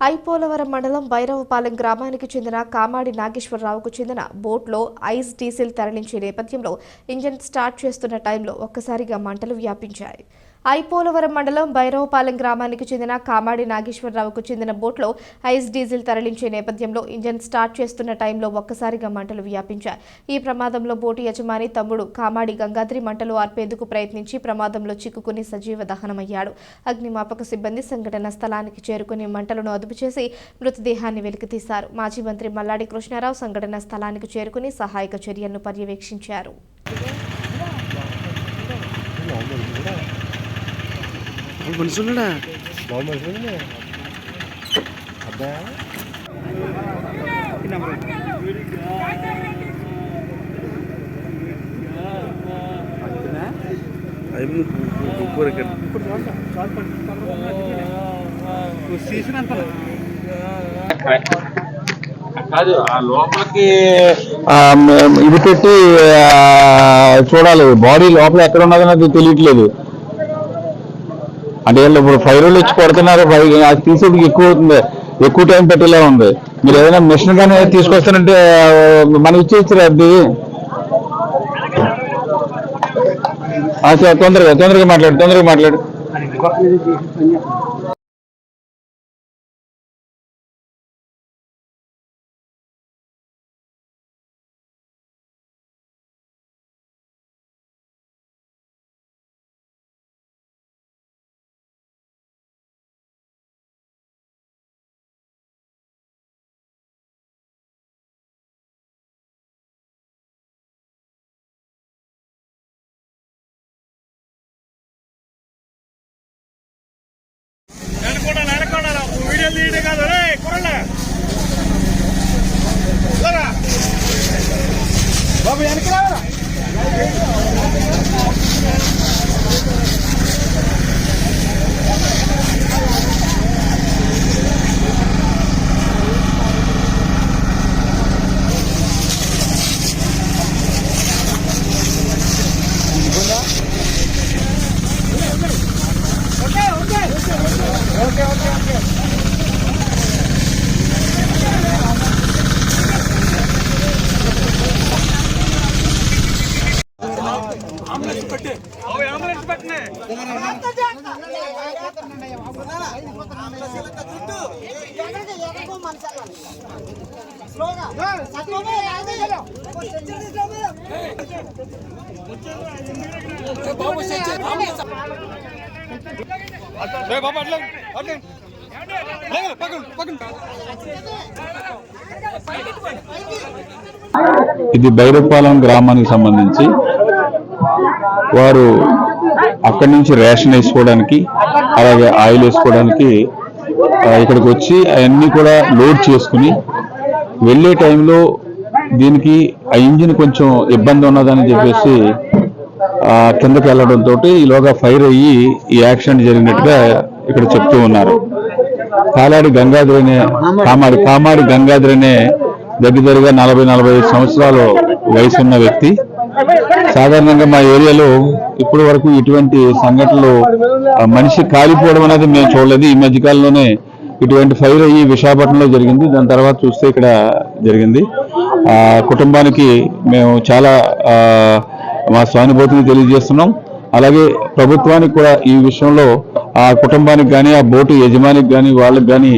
ఐపోలవరం మండలం భైరవపాలెం గ్రామానికి చెందిన కామాడి నాగేశ్వరరావుకు చెందిన బోట్లో ఐస్ డీజిల్ తరలించే నేపథ్యంలో ఇంజన్ స్టార్ట్ చేస్తున్న టైంలో ఒక్కసారిగా మంటలు వ్యాపించాయి. ఐపోలవరం మండలం భైరవపాలెం గ్రామానికి చెందిన కామాడి నాగేశ్వరరావుకు చెందిన బోట్లో ఐస్ డీజిల్ తరలించే నేపథ్యంలో ఇంజన్ స్టార్ట్ చేస్తున్న టైంలో ఒక్కసారిగా మంటలు వ్యాపించాయి. ఈ ప్రమాదంలో బోటు యజమాని తమ్ముడు కామాడి గంగాద్రి మంటలు ఆర్పేందుకు ప్రయత్నించి ప్రమాదంలో చిక్కుకుని సజీవ దహనమయ్యాడు. అగ్నిమాపక సిబ్బంది సంఘటన స్థలానికి చేరుకుని మంటలను అదుపు చేసి మృతదేహాన్ని వెలికితీశారు మాజీ మంత్రి మల్లాడి కృష్ణారావు సంఘటన స్థలానికి చేరుకుని సహాయక చర్యలను పర్యవేక్షించారు. మనుషులుడా కాదు ఆ లోపలికి ఆ, మ- ఇది పెట్టి ఆ, చూడాలి. బాడీ లోపల ఎక్కడ ఉన్నదన్నది తెలియట్లేదు. అంటే వీళ్ళు ఇప్పుడు ఫైవ్ రోజులు వచ్చి కొడుతున్నారు ఫైవ్ అది తీసేది ఎక్కువ అవుతుంది. ఎక్కువ టైం పెట్టేలా ఉంది. మీరు ఏదైనా మిషన్ కానీ తీసుకొస్తానంటే మనకి ఇచ్చేస్తారు అది తొందరగా తొందరగా మాట్లాడు తొందరగా మాట్లాడు. எழுதிட்டு இருக்காது குரலை అట్లా అట్లా ఇది బైరపాలెం గ్రామానికి సంబంధించి వారు అక్కడి నుంచి రేషన్ వేసుకోవడానికి అలాగే ఆయిల్ వేసుకోవడానికి ఇక్కడికి వచ్చి అవన్నీ కూడా లోడ్ చేసుకుని వెళ్ళే టైంలో దీనికి ఆ ఇంజిన్ కొంచెం ఇబ్బంది ఉన్నదని చెప్పేసి కిందకి వెళ్ళడంతో ఈలోగా ఫైర్ అయ్యి ఈ యాక్సిడెంట్ జరిగినట్టుగా ఇక్కడ చెప్తూ ఉన్నారు. కాలాడి గంగాధర్ అనే కామాడి కామాడి గంగాధర్ అనే దగ్గర దగ్గరగా నలభై నలభై ఐదు సంవత్సరాలు వయసున్న వ్యక్తి. సాధారణంగా మా ఏరియాలో ఇప్పటి వరకు ఇటువంటి సంఘటనలు ఆ, మనిషి కాలిపోవడం అనేది మేము చూడలేదు. ఈ మధ్య కాలంలోనే ఇటువంటి ఫైర్ అయ్యి విశాఖపట్నంలో జరిగింది. దాని తర్వాత చూస్తే ఇక్కడ జరిగింది. ఆ కుటుంబానికి మేము చాలా మా స్వానుభూతిని తెలియజేస్తున్నాం. అలాగే ప్రభుత్వానికి కూడా ఈ విషయంలో ఆ కుటుంబానికి కానీ ఆ బోటు యజమానికి కానీ వాళ్ళకి కానీ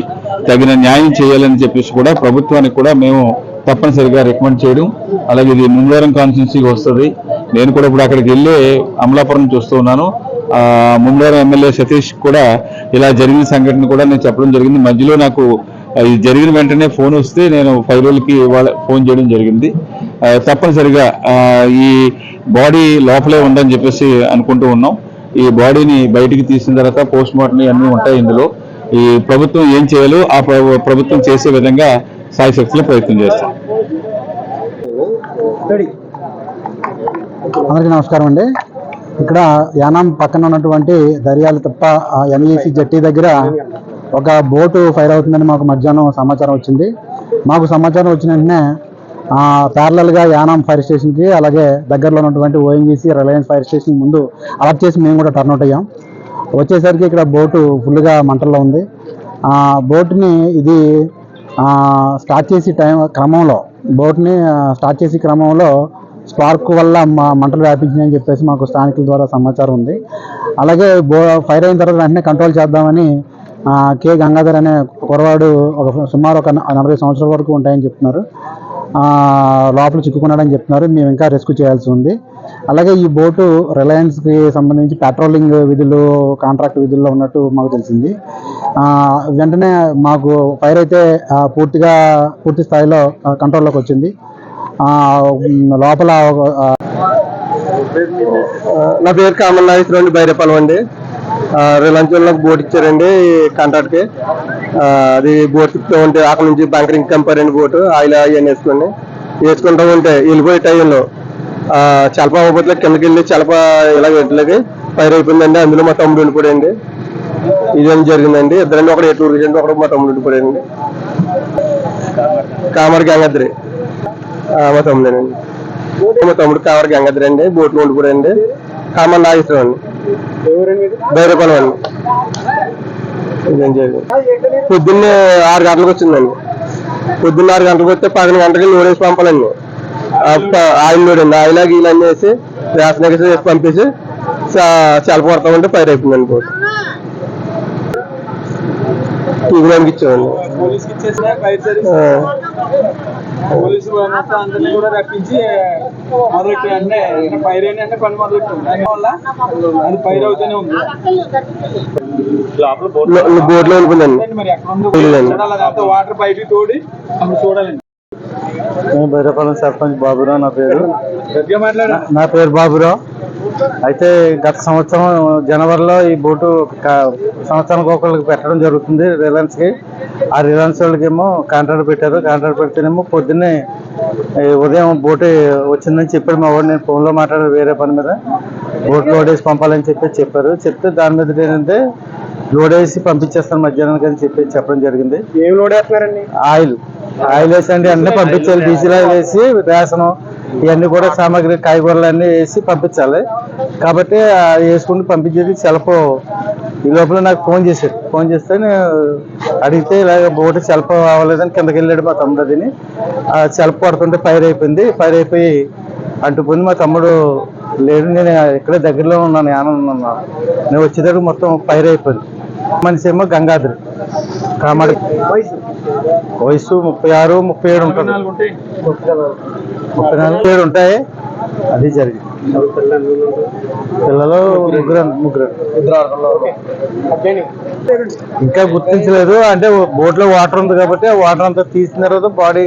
తగిన న్యాయం చేయాలని చెప్పేసి కూడా ప్రభుత్వానికి కూడా మేము తప్పనిసరిగా రికమెండ్ చేయడం. అలాగే ఇది ముందరం కాన్స్టిట్యున్సీకి వస్తుంది. నేను కూడా ఇప్పుడు అక్కడికి వెళ్ళి అమలాపురం చూస్తూ ఉన్నాను. ఆ ఎమ్మెల్యే సతీష్ కూడా ఇలా జరిగిన సంఘటన కూడా నేను చెప్పడం జరిగింది. మధ్యలో నాకు ఇది జరిగిన వెంటనే ఫోన్ వస్తే నేను ఫైవ్ రోజులకి వాళ్ళ ఫోన్ చేయడం జరిగింది. తప్పనిసరిగా ఈ బాడీ లోపలే ఉందని చెప్పేసి అనుకుంటూ ఉన్నాం. ఈ బాడీని బయటికి తీసిన తర్వాత పోస్ట్ మార్టం అన్నీ ఉంటాయి ఇందులో. ఈ ప్రభుత్వం ఏం చేయాలో ఆ ప్రభుత్వం చేసే విధంగా సాయి శక్తిలో ప్రయత్నం చేస్తాం. అందరికీ నమస్కారం అండి. ఇక్కడ యానాం పక్కన ఉన్నటువంటి దర్యాల తప్ప ఎంఈసి జట్టి దగ్గర ఒక బోటు ఫైర్ అవుతుందని మాకు మధ్యాహ్నం సమాచారం వచ్చింది. మాకు సమాచారం వచ్చిన వెంటనే ప్యారలల్గా యానాం ఫైర్ స్టేషన్కి అలాగే దగ్గరలో ఉన్నటువంటి ఓఎన్జీసీ రిలయన్స్ ఫైర్ స్టేషన్ ముందు అలర్ట్ చేసి మేము కూడా టర్న్అవుట్ అయ్యాం. వచ్చేసరికి ఇక్కడ బోటు ఫుల్గా మంటల్లో ఉంది. బోటుని బోట్ని ఇది స్టార్ట్ చేసే టైం క్రమంలో బోట్ని స్టార్ట్ చేసే క్రమంలో స్పార్క్ వల్ల మా మంటలు వ్యాపించినాయని చెప్పేసి మాకు స్థానికుల ద్వారా సమాచారం ఉంది. అలాగే బో ఫైర్ అయిన తర్వాత వెంటనే కంట్రోల్ చేద్దామని కే. గంగాధర్ అనే కురవాడు ఒక సుమారు ఒక నలభై సంవత్సరాల వరకు ఉంటాయని చెప్తున్నారు. లోపల చిక్కుకున్నాడని చెప్తున్నారు. మేము ఇంకా రెస్క్యూ చేయాల్సి ఉంది. అలాగే ఈ బోటు రిలయన్స్కి సంబంధించి పెట్రోలింగ్ విధులు కాంట్రాక్ట్ విధుల్లో ఉన్నట్టు మాకు తెలిసింది. వెంటనే మాకు ఫైర్ అయితే పూర్తిగా పూర్తి స్థాయిలో కంట్రోల్లోకి వచ్చింది. లోపల నా పేరు కామన్ నాయకులు అండి బైరేపాలం అండి. రిలయన్స్ వాళ్ళు నాకు బోట్ ఇచ్చారండి కాంట్రాక్ట్కి అది బోట్ తిప్పుతూ ఉంటే అక్కడ నుంచి బంకరింగ్ కంపారండి బోటు. ఆయిల్ అవన్నీ వేసుకొని వేసుకుంటూ ఉంటే వెళ్ళిపోయే టైంలో చలప అవ్వబోతులో కిందకి వెళ్ళి చలప ఇలా వెంటలకి ఫైర్ అయిపోయిందండి అందులో మా తమ్ముడు ఉండిపోయాడండి. ఇదేం జరిగిందండి. ఇద్దరండి ఒకటి ఎట్లు రీసెంట్ ఒకటి మా తమ్ముడు ఉండిపోయాడండి. కామర్ గంగాద్రి మా తమ్ముడేనండి. మా తమ్ముడు కామర్ గంగాద్రి అండి. బోట్లో ఉండిపోయాడండి. కామర్ నాగేశ్వరం అండి. బైరపాలెం అండి. ఇదేం జరిగింది. పొద్దున్నే ఆరు గంటలకు వచ్చిందండి. పొద్దున్న ఆరు గంటలకు వస్తే పదిహేను గంటలకి నూనె వేసి పంపాలండి. ఆ ప- ఆయిల్ లోడ్ అండి. ఆయిల్ గీలు అన్నీ వేసి రేషన్ వేసి పంపేసి చాలా పడతా ఉంటే ఫైర్ అయిపోయిందండి బోట్ టీవీలోకి ఇచ్చామండి. పోలీస్కి ఇచ్చేసిన ఫైర్ సర్వీస్ ఆ, పోలీసు మొత్తం అందరినీ కూడా రప్పించి మొదలెట్టి అంటే ఫైర్ అయిన అంటే పని మొదలెట్టాం దానివల్ల అది ఫైర్ అవుతూనే ఉంది. లోపల మరి ఎక్కడ ఉందో అదంతా వాటర్ బయటికి తోడి అప్పుడు చూడాలండి. నేను బైరపాలెం సర్పంచ్ బాబురావు నా పేరు. నా పేరు బాబురావు అయితే గత సంవత్సరం జనవరిలో ఈ బోటు సంవత్సరానికి ఒకళ్ళకి పెట్టడం జరుగుతుంది రిలయన్స్కి ఆ రిలయన్స్ వాళ్ళకేమో కాంట్రాక్ట్ పెట్టారు. కాంట్రాక్ట్ పెడితేనేమో పొద్దున్నే ఉదయం బోటు వచ్చిందని చెప్పాడు మా వాడు. నేను ఫోన్లో మాట్లాడారు వేరే పని మీద. బోట్ లోడ్ వేసి పంపాలని చెప్పి చెప్పారు. చెప్తే దాని మీద ఏంటంటే లోడ్ వేసి పంపించేస్తాను మధ్యాహ్నానికి అని చెప్పి చెప్పడం జరిగింది. ఏం లోడ్ వేస్తున్నారండి ఆయిల్. ఆయిల్ వేసి అంటే అన్నీ పంపించాలి. డీజిల్ ఆయిల్ వేసి రేషను ఇవన్నీ కూడా సామాగ్రి కాయగూరలు అన్నీ వేసి పంపించాలి. కాబట్టి వేసుకుంటూ పంపించేది సెలపు ఈ లోపల నాకు ఫోన్ చేశాడు ఫోన్ చేస్తే నేను అడిగితే ఇలాగ బోటు సెల్ఫ్ అవ్వలేదని కిందకి వెళ్ళాడు మా తమ్ముడు అదిని. ఆ సెల్ఫ్ పడుతుంటే ఫైర్ అయిపోయింది. ఫైర్ అయిపోయి అంటుకుంది మా తమ్ముడు లేడు. నేను ఇక్కడే దగ్గరలో ఉన్నాను. యానం ఉన్నాను. నేను వచ్చేటప్పుడు మొత్తం ఫైర్ అయిపోయింది. మనిషి ఏమో గంగాద్రి కామాడి. వయసు? ముప్పై ఆరు ముప్పై ఏడు ఉంటుంది. ఉంటాయి. ముప్పై నాలుగు ఏడు ఉంటాయి. అది జరిగింది. పిల్లలు ముగ్గురు ముగ్గురు. ఇంకా గుర్తించలేదు. అంటే బోట్లో వాటర్ ఉంది కాబట్టి ఆ వాటర్ అంతా తీసిన తర్వాత బాడీ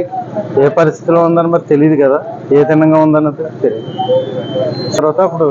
ఏ పరిస్థితిలో ఉందని మరి తెలియదు కదా. ఏ తిన్నంగా ఉందన్నది తెలియదు తర్వాత అప్పుడు